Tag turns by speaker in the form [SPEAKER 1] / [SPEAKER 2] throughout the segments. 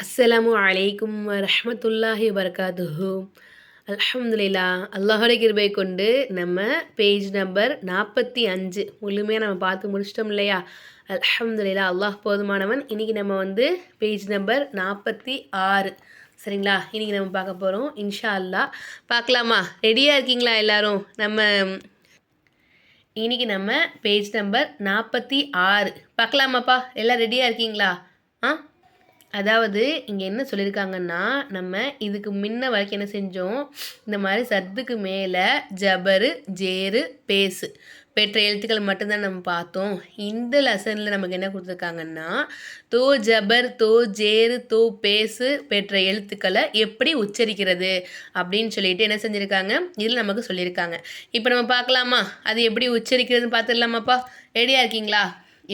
[SPEAKER 1] அஸ்ஸலாமு அலைக்கும் ரஹமத்துல்லாஹி வரகாத்துஹு அலமதுல்லா அல்லாஹோட கிருபை கொண்டு நம்ம பேஜ் நம்பர் நாற்பத்தி அஞ்சு முழுமையாக நம்ம பார்த்து முடிச்சிட்டோம் இல்லையா? அலமதுல்லா அல்லாஹ் போதுமானவன். இன்றைக்கி நம்ம வந்து பேஜ் நம்பர் நாற்பத்தி ஆறு. சரிங்களா? இன்றைக்கி நம்ம பார்க்க போகிறோம் இன்ஷா அல்லா பார்க்கலாமா? ரெடியாக இருக்கீங்களா எல்லோரும்? நம்ம இன்றைக்கி நம்ம பேஜ் நம்பர் நாற்பத்தி ஆறு. பார்க்கலாமாப்பா? எல்லாம் ரெடியாக இருக்கீங்களா? ஆ? அதாவது இங்கே என்ன சொல்லியிருக்காங்கன்னா நம்ம இதுக்கு முன்ன வரைக்கும் என்ன செஞ்சோம்? இந்த மாதிரி சத்துக்கு மேலே ஜபரு ஜேரு பேசு பெற்ற எழுத்துக்கள் மட்டும்தான் நம்ம பார்த்தோம். இந்த லெசனில் நமக்கு என்ன கொடுத்துருக்காங்கன்னா தோ ஜபர் தோ ஜேரு தோ பேசு பெற்ற எழுத்துக்களை எப்படி உச்சரிக்கிறது அப்படின்னு சொல்லிட்டு என்ன செஞ்சுருக்காங்க? இதில் நமக்கு சொல்லியிருக்காங்க இப்போ நம்ம பார்க்கலாமா? அது எப்படி உச்சரிக்கிறதுன்னு பார்த்துடலாமாப்பா? ரெடியாக இருக்கீங்களா?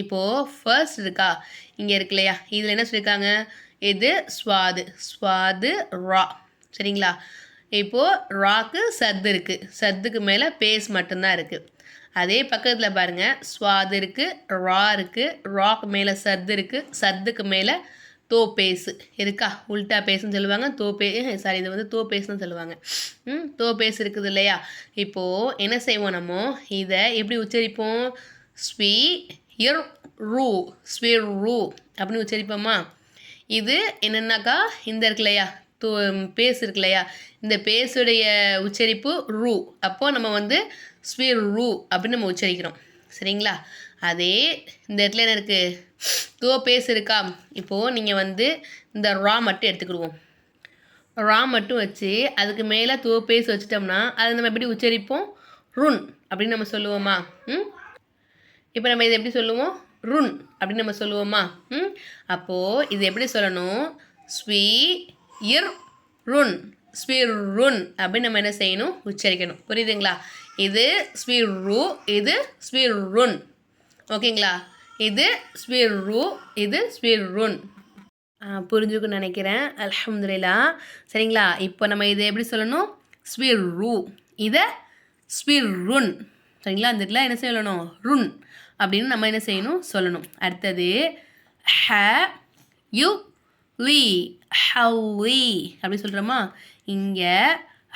[SPEAKER 1] இப்போது ஃபர்ஸ்ட் இருக்கா? இங்கே இருக்கு இல்லையா? இதில் என்ன சொல்லியிருக்காங்க இது ஸ்வாது ஸ்வாது ரா. சரிங்களா? இப்போது ராக்கு சத்து இருக்குது சத்துக்கு மேலே பேஸ் மட்டும்தான் இருக்குது அதே பக்கத்தில் பாருங்கள் ஸ்வாது இருக்குது ரா இருக்குது ராக்கு மேலே சத்து இருக்குது சத்துக்கு மேலே தோ பேசு இருக்கா? உல்ட்டா பேசுன்னு சொல்லுவாங்க. தோ பே சாரி இது வந்து தோ பேசுன்னு சொல்லுவாங்க. ம் தோ பேசு இருக்குது இல்லையா? இப்போது என்ன செய்வோம் நம்ம? இதை எப்படி உச்சரிப்போம்? ஸ்வீ இர் ரூ ஸ்வீர் ரூ அப்படின்னு உச்சரிப்போமா? இது என்னென்னாக்கா இந்த இருக்கு இல்லையா? தூ பேஸ் இருக்கு இல்லையா? இந்த பேஸுடைய உச்சரிப்பு ரூ. அப்போது நம்ம வந்து ஸ்வீர் ரூ அப்படின்னு நம்ம உச்சரிக்கிறோம். சரிங்களா? அதே இந்த இடத்துல என்ன இருக்குது தோ பேஸ் இருக்கா? இப்போது நீங்கள் வந்து இந்த ரா மட்டும் எடுத்துக்கிடுவோம். ரா மட்டும் வச்சு அதுக்கு மேலே தோ பேஸ் வச்சிட்டோம்னா அதை நம்ம எப்படி உச்சரிப்போம்? ருன் அப்படின்னு நம்ம சொல்லுவோமா? ம்? இப்போ நம்ம இதை எப்படி சொல்லுவோம்? ருன் அப்படின்னு நம்ம சொல்லுவோமா? ம்? அப்போது இது எப்படி சொல்லணும்? ஸ்வீ இர் ருன். ஸ்வீர் ருன் அப்படின்னு நம்ம என்ன செய்யணும்? உச்சரிக்கணும். புரியுதுங்களா? இது ஸ்வீர் ரூ இது ஸ்வீர் ருன். ஓகேங்களா? இது ஸ்வீர் ரூ இது ஸ்வீர் ருன். புரிஞ்சுக்குன்னு நினைக்கிறேன். அலமதுல்லா சரிங்களா? இப்போ நம்ம இதை எப்படி சொல்லணும்? ஸ்வீர் ரூ. இதை ஸ்வீர் ருன். சரிங்களா? அந்த இடத்துல என்ன சொல்லணும் ருன். அப்படின்னு நம்ம என்ன செய்யணும் சொல்லணும். அடுத்தது ஹ யு வி ஹவ்வி அப்படி சொல்கிறோமா இங்கே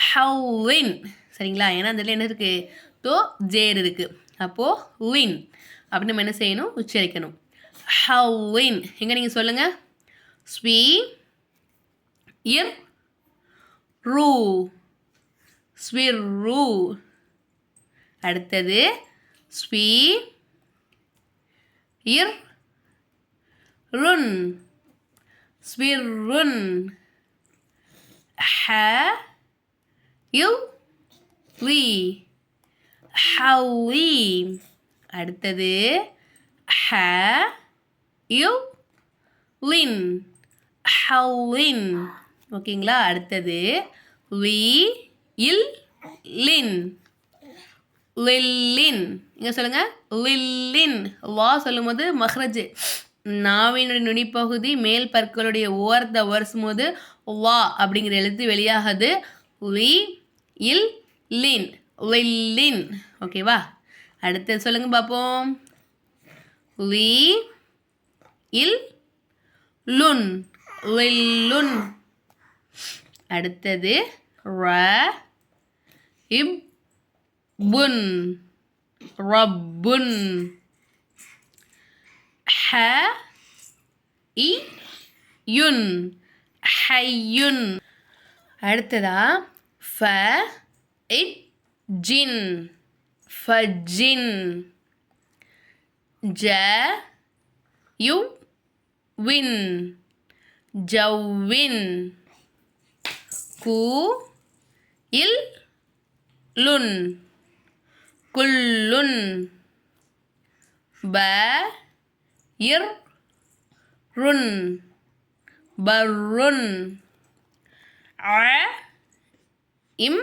[SPEAKER 1] ஹவ்வின் சரிங்களா? ஏன்னா அந்த என்ன இருக்குது தோ ஜேர் இருக்குது அப்போது வின் அப்படின்னு நம்ம என்ன செய்யணும்? உச்சரிக்கணும். ஹவ்வின் எங்கே நீங்கள் சொல்லுங்கள் ஸ்வீ இர் ரூ. ஸ்விர் ரூ. அடுத்தது ஸ்வீ இர் ருன். ஸ்விர்ருன் ஹ யூ வி. ஹவி அடுத்தது ஹ யு லின். ஹவுலின் ஓகேங்களா? அடுத்தது வி இல் லின். லில்லின். இங்கே சொல்லுங்கள் லில்லின். வா சொல்லும்போது மஹ்ரஜ். நாவினுடைய நுனிப்பகுதி மேல் பற்களுடைய ஓரத்தை வரிசும் போது வா அப்படிங்கிற எழுத்து வெளியாகுது. லி இல் லின். லில்லின். ஓகேவா அடுத்து சொல்லுங்கள் பார்ப்போம். லி இல் லுன். லில்லுன். அடுத்தது ர இப் புன் ரப்புன் ஹ இ யுன் ஹையுன் அடுத்ததா ஃப இட் ஜின். ஃபஜின். ஜ யு வின். ஜவ்வின். கு இல் லுன். குல்லுன் ப இர் ருன் பர்ருன் அ இம்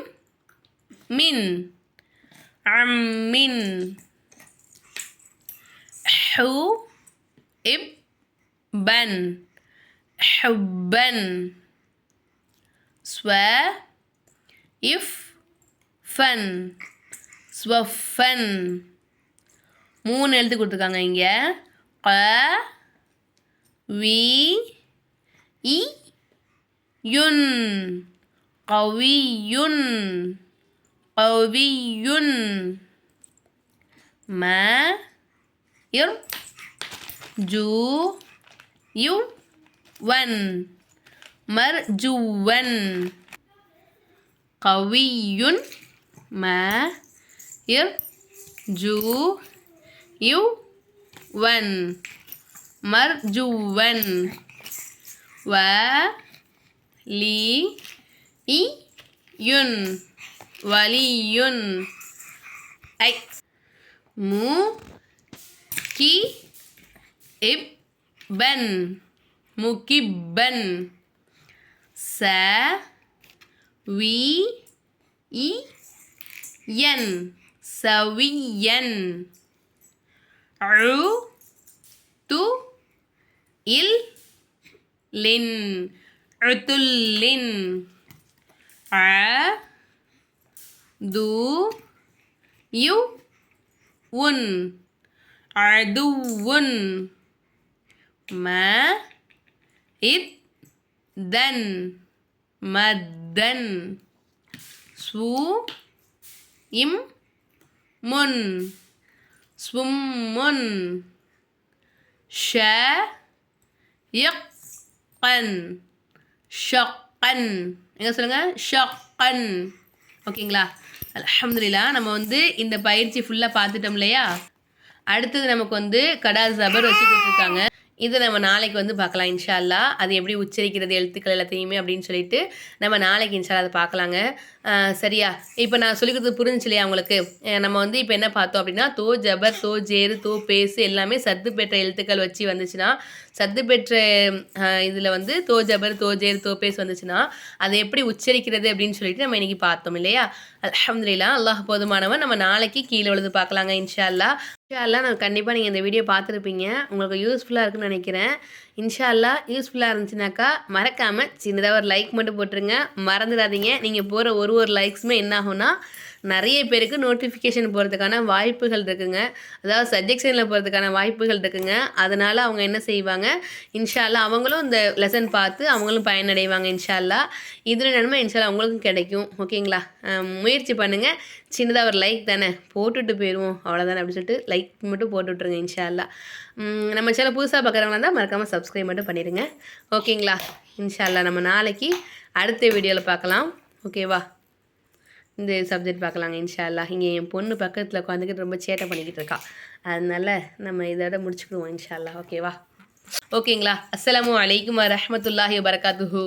[SPEAKER 1] மின் அம்மின் ஹு இப் பன் ஸ்வஃபன். மூணு எழுத்து கொடுத்துருக்காங்க இங்கே. க வி இ யுன். கவியுன். கவியுன். ம இர் ஜூ யு வன். மர்ஜுவன். கவியுன். ம இர் ஜூ யு வன் மர்ஜுவன் வ லி இ யுன் வலியுன் ஐ மு கி இப்பன் முகிப்பன் ச வி இ என் சவியன். அழு து இல் லின். உத்துல்லின் அ து யு உன். அதுவுன் ம இத் தன். மத்தன். சு இம் முன். ஸ்வும்முன் ஷ. யக்கன் ஷக்கன் எங்கே சொல்லுங்கள் ஷக்கன் ஓகேங்களா? அலமதுல்லா நம்ம வந்து இந்த பயிற்சி ஃபுல்லாக பார்த்துட்டோம் இல்லையா? அடுத்தது நமக்கு வந்து கடா ஜபர் வச்சு கொடுத்துருக்காங்க. இதை நம்ம நாளைக்கு வந்து பார்க்கலாம் இன்ஷா அல்லா அது எப்படி உச்சரிக்கிறது எழுத்துக்கள் எல்லாத்தையுமே அப்படின்னு சொல்லிட்டு நம்ம நாளைக்கு இன்ஷால்லா அதை பார்க்கலாங்க. சரியா? இப்போ நான் சொல்லி புரிஞ்சுச்சு இல்லையா உங்களுக்கு? நம்ம வந்து இப்போ என்ன பார்த்தோம் அப்படின்னா தோ ஜபர் தோ ஜேரு தோ பேசு எல்லாமே சத்து பெற்ற எழுத்துக்கள் வச்சு வந்துச்சுன்னா சத்து பெற்ற இதில் வந்து தோ ஜபர் தோ ஜேரு தோ பேசு வந்துச்சுன்னா அதை எப்படி உச்சரிக்கிறது அப்படின்னு சொல்லிட்டு நம்ம இன்னைக்கு பார்த்தோம் இல்லையா? அல்ஹம்துலில்லாஹ் அல்லாஹ் போதுமானவன். நம்ம நாளைக்கு கீழே விழுது பார்க்கலாங்க இன்ஷா அல்லா இன்ஷா அல்லா நான் கண்டிப்பாக நீங்கள் இந்த வீடியோ பார்த்துருப்பீங்க. உங்களுக்கு யூஸ்ஃபுல்லாக இருக்குன்னு நினைக்கிறேன். இன்ஷால்லா யூஸ்ஃபுல்லாக இருந்துச்சுனாக்கா மறக்காமல் சின்னதாக ஒரு லைக் மட்டும் போட்டுருங்க. மறந்துடாதீங்க. நீங்கள் போகிற ஒரு ஒரு லைக்ஸுமே என்ன ஆகும்னா நிறைய பேருக்கு நோட்டிஃபிகேஷன் போகிறதுக்கான வாய்ப்புகள் இருக்குங்க. அதாவது சஜெக்ஷனில் போகிறதுக்கான வாய்ப்புகள் இருக்குங்க. அதனால் அவங்க என்ன செய்வாங்க இன்ஷால்லா அவங்களும் இந்த லெசன் பார்த்து அவங்களும் பயனடைவாங்க இன்ஷால்லா இதில் நன்மை இன்ஷால்லா அவங்களுக்கும் கிடைக்கும். ஓகேங்களா? முயற்சி பண்ணுங்கள் சின்னதாக ஒரு லைக் தானே. போட்டுட்டு போயிடுவோம். அவ்வளோதானே அப்படின்னு சொல்லிட்டு லைக் மட்டும் போட்டு விட்ருங்க இன்ஷால்லா நம்ம சேனல் புதுசாக பார்க்குறவங்களா இருந்தால் மறக்காமல் சப்ஸ்கிரைப் மட்டும் பண்ணிடுங்க. ஓகேங்களா? இன்ஷால்லா நம்ம நாளைக்கு அடுத்த வீடியோவில் பார்க்கலாம் ஓகேவா? இந்த சப்ஜெக்ட் பார்க்கலாங்க இன்ஷா இங்கே என் பொண்ணு பக்கத்தில் உட்காந்துக்கிட்டு ரொம்ப சேட்டை பண்ணிக்கிட்டு இருக்கா. அதனால நம்ம இதோட முடிச்சுக்கிடுவோம் இன்ஷால்லா ஓகேவா? ஓகேங்களா? அஸ்லாம் வலைக்கம் வரமத்துல்லாஹி வபரகாத்துஹு.